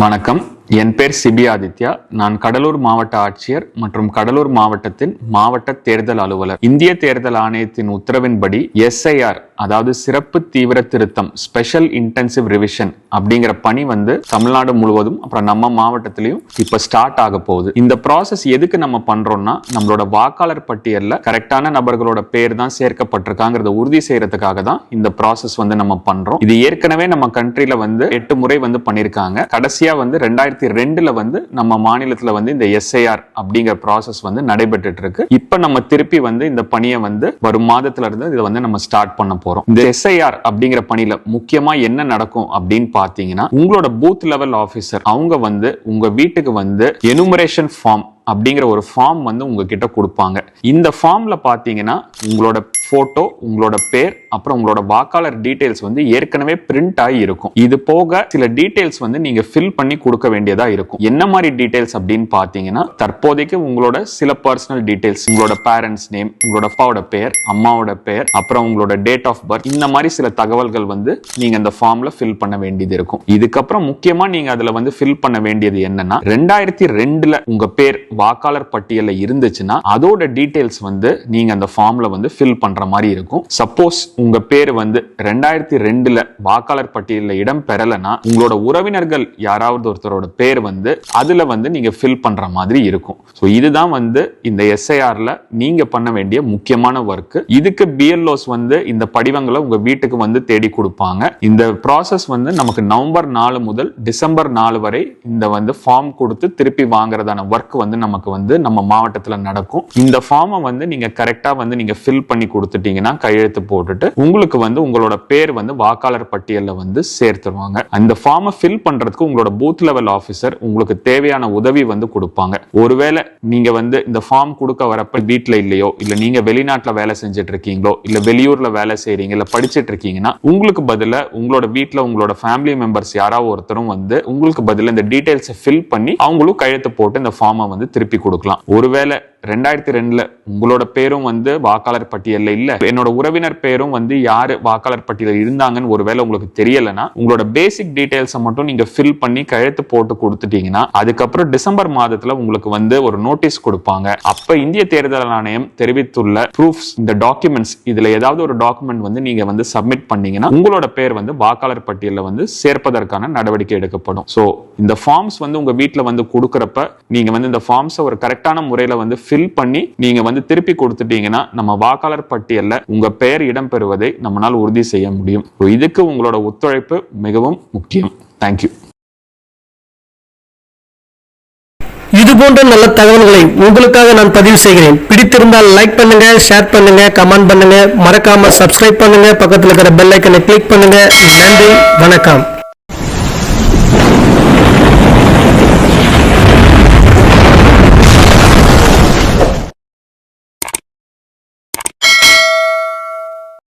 வணக்கம். என் பேர் சிபி ஆதித்யா. நான் கடலூர் மாவட்ட ஆட்சியர் மற்றும் கடலூர் மாவட்டத்தின் மாவட்ட தேர்தல் அலுவலர். இந்திய தேர்தல் ஆணையத்தின் உத்தரவின்படி எஸ்ஐஆர் அதாவது சிறப்பு தீவிர திருத்தம் ஸ்பெஷல் இன்டென்சிவ் ரிவிஷன் அப்படிங்கிற பணி வந்து தமிழ்நாடு முழுவதும் அப்புறம் நம்ம மாவட்டத்திலையும் இப்ப ஸ்டார்ட் ஆக போகுது. இந்த ப்ராசஸ் எதுக்கு நம்ம பண்றோம்னா நம்மளோட வாக்காளர் பட்டியல்ல கரெக்டான நபர்களோட பேர் தான் சேர்க்கப்பட்டிருக்காங்கிறத உறுதி செய்யறதுக்காக தான் இந்த ப்ராசஸ் வந்து நம்ம பண்றோம். இது ஏற்கனவே நம்ம கண்ட்ரில வந்து எட்டு முறை வந்து பண்ணிருக்காங்க. கடைசியா வந்து ரெண்டாயிரத்தி ரெண்டுல வந்து நம்ம மாநிலத்துல வந்து இந்த எஸ்ஐஆர் அப்படிங்கிற ப்ராசஸ் வந்து நடைபெற்று இருக்கு. இப்ப நம்ம திருப்பி வந்து இந்த பணியை வந்து வரும் மாதத்துல இருந்து இதை வந்து நம்ம ஸ்டார்ட் பண்ண போறோம். இந்த எஸ்ஐஆர் அப்படிங்கிற பணியில முக்கியமா என்ன நடக்கும் அப்படின்னு பாத்தீங்கன்னா உங்களோட பூத் லெவல் ஆபீசர் அவங்க வந்து உங்க வீட்டுக்கு வந்து எனுமரேஷன் ஃபார்ம் அப்படிங்கிற ஒரு ஃபார்ம் வந்து உங்ககிட்ட கொடுப்பாங்க. இந்த ஃபார்ம்ல பாத்தீங்கன்னா உங்களோட போட்டோ உங்களோட பேர் அப்புறம் உங்களோட வாக்காளர் டீட்டெயில்ஸ் வந்து ஏற்கனவே பிரிண்ட் ஆகி இருக்கும். இது போக சில டீட்டெயில்ஸ் வந்து நீங்க ஃபில் பண்ணி கொடுக்க வேண்டியதா இருக்கும். என்ன மாதிரி டீட்டெயில்ஸ் அப்படின்னு பாத்தீங்கன்னா தற்போதைக்கு உங்களோட சில பர்சனல் டீட்டெயில்ஸ் உங்களோட பேரண்ட்ஸ் நேம் உங்களோட அப்பாவோட பேர் அம்மாவோட பேர் அப்புறம் உங்களோட டேட் ஆஃப் பர்த் இந்த மாதிரி சில தகவல்கள் வந்து நீங்க அந்த ஃபார்ம்ல ஃபில் பண்ண வேண்டியது இருக்கும். இதுக்கப்புறம் முக்கியமா நீங்க அதுல வந்து ஃபில் பண்ண வேண்டியது என்னன்னா ரெண்டாயிரத்தி ரெண்டுல உங்க பேர் வாக்காளர் பட்டியலில் இருந்துச்சுன்னா அதோட டீட்டெயில்ஸ் வந்து நீங்க அந்த ஃபார்ம்ல வந்து ஃபில் பண்ற மாதிரி இருக்கும். சப்போஸ் உங்க பேர் வந்து ரெண்டாயிரத்தி ரெண்டுல வாக்காளர் பட்டியலில் இடம் பெறலைன்னா உங்களோட உறவினர்கள் யாராவது ஒருத்தரோட பேர் வந்து அதுல வந்து நீங்க ஃபில் பண்ற மாதிரி இருக்கும். ஸோ இதுதான் வந்து இந்த எஸ்ஐஆர்ல நீங்க பண்ண வேண்டிய முக்கியமான ஒர்க் இதுக்கு பிஎல்ஓஸ் வந்து இந்த படிவங்களை உங்க வீட்டுக்கு வந்து தேடி கொடுப்பாங்க. இந்த ப்ராசஸ் வந்து நமக்கு நவம்பர் நாலு முதல் டிசம்பர் நாலு வரை இந்த வந்து ஃபார்ம் கொடுத்து திருப்பி வாங்குறதான ஒர்க் வந்து நமக்கு வந்து நம்ம மாவட்டத்தில் நடக்கும். இந்த ஃபார்மை வந்து நீங்க கரெக்டாக வந்து நீங்க ஃபில் பண்ணி கொடுத்துட்டீங்கன்னா கையெழுத்து போட்டுட்டு உங்களுக்கு வந்து உங்களோட பேர் வந்து வாக்காளர் பட்டியலில் வந்து சேர்த்துருவாங்க. அந்த ஃபார்மை ஃபில் பண்றதுக்கு உங்களோட பூத் லெவல் ஆஃபீஸர் உங்களுக்கு தேவையான உதவி வந்து கொடுப்பாங்க. ஒருவேளை நீங்க வந்து இந்த ஃபார்ம் கொடுக்க வரப்ப வீட்டில் இல்லையோ இல்ல நீங்க வெளிநாட்டில் வேலை செஞ்சுட்டு இருக்கீங்களோ இல்ல வெளியூர்ல வேலை செய்றீங்க இல்ல படிச்சுட்டு இருக்கீங்கன்னா உங்களுக்கு பதில உங்களோட வீட்டில் உங்களோட ஃபேமிலி மெம்பர்ஸ் யாராவது ஒருத்தரும் வந்து உங்களுக்கு பதில இந்த டீடைல்ஸை ஃபில் பண்ணி அவங்களும் கையெழுத்து போட்டு இந்த ஃபார்மை வந்து திருப்பி கொடுக்கலாம். ஒருவேளை ரெண்டாயிரத்தி ரெண்டுல உங்களோட பேரும் வந்து வாக்காளர் பட்டியல்ல இல்ல. என்னோட உறவினர் பேரும் வந்து யாரு வாக்காளர் பட்டியலில் இருந்தாங்கன்னு ஒருவேளை உங்களுக்கு தெரியலைன்னா உங்களோட பேசிக் டீடைல்ஸை மட்டும் நீங்க ஃபில் பண்ணி கழுத்து போட்டு கொடுத்துட்டீங்கன்னா அதுக்கப்புறம் டிசம்பர் மாதத்துல உங்களுக்கு வந்து ஒரு நோட்டீஸ் கொடுப்பாங்க. அப்ப இந்திய தேர்தல் ஆணையம் தெரிவித்துள்ள ப்ரூஃப்ஸ் இந்த டாக்குமெண்ட்ஸ் இதுல ஏதாவது ஒரு டாக்குமெண்ட் வந்து நீங்க வந்து சப்மிட் பண்ணீங்கன்னா உங்களோட பேர் வந்து வாக்காளர் பட்டியலில் வந்து சேர்ப்பதற்கான நடவடிக்கை எடுக்கப்படும். சோ இந்த ஃபார்ம்ஸ் வந்து உங்க வீட்டில் வந்து கொடுக்கறப்ப நீங்க வந்து இந்த ஃபார்ம்ஸை ஒரு கரெக்டான முறையில வந்து ஃபில் பண்ணி நீங்க வந்து திருப்பி கொடுத்துட்டீங்கன்னா நம்ம வாக்காளர் பட்டியல்ல உங்க பெயர் இடம்பெறுவதை நம்மளால் உறுதி செய்ய முடியும். இதுக்கு உங்களோட ஒத்துழைப்பு மிகவும் முக்கியம். தேங்க்யூ இது போன்ற நல்ல தகவல்களை உங்களுக்காக நான் பதிவு செய்கிறேன். பிடித்திருந்தால் லைக் பண்ணுங்க ஷேர் பண்ணுங்க கமெண்ட் பண்ணுங்க. மறக்காம சப்ஸ்கிரைப் பண்ணுங்க. பக்கத்தில் இருக்கிற பெல் ஐக்கனை கிளிக் பண்ணுங்க. நன்றி வணக்கம்.